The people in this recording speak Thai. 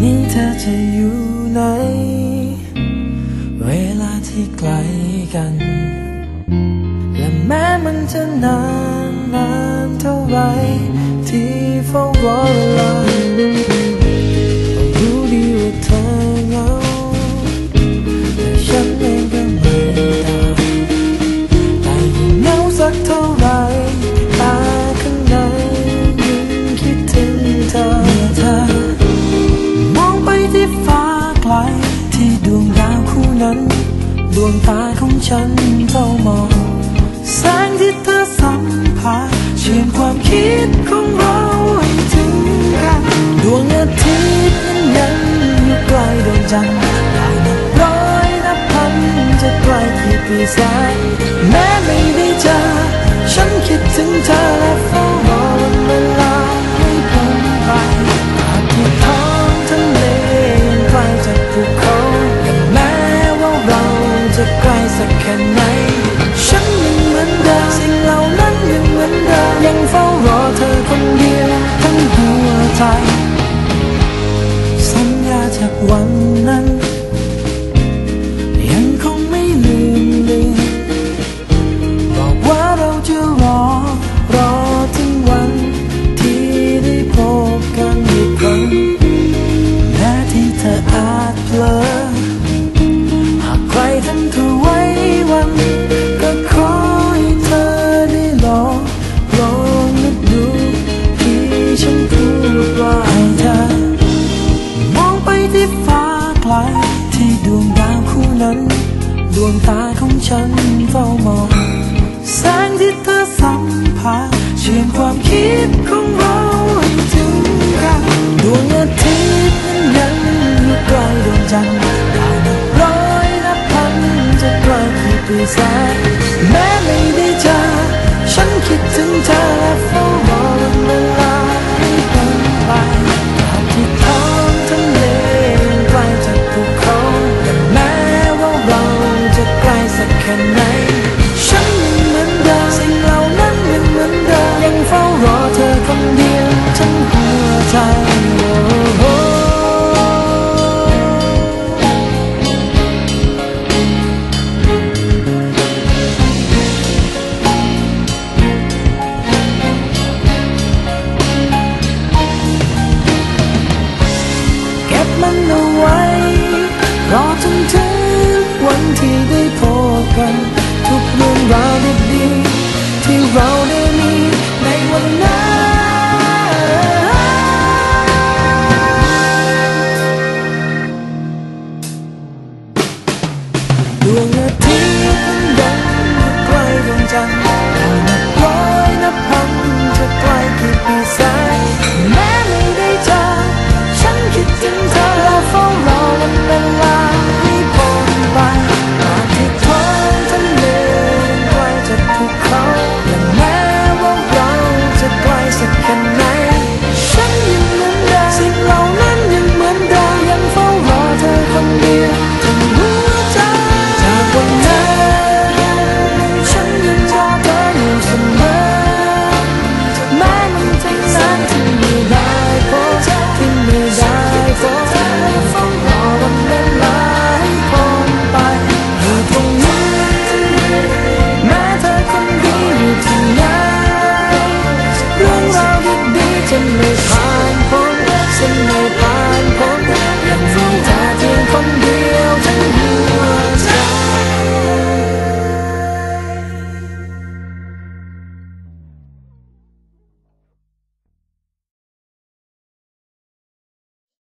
นี้เธอจะอยู่ไหน เวลาที่ไกลกัน และแม้มันจะนานนานเท่าไรที่เฝ้ารอเวลา วงตาของฉันเฝ้ามอง แสงที่เธอสัมผัสเชื่อมความคิดของเราให้ถึงกัน ดวงอาทิตย์ยังอยู่ไกลดวงจันทร์หลายนับร้อยนับพันจะไกลกี่ปีแสนแม้ไม่ได้เจอฉันคิดถึงเธอและ one ฉันเฝ้ามอง แสงที่เธอสัมผัสเชื่อมความคิดของเรา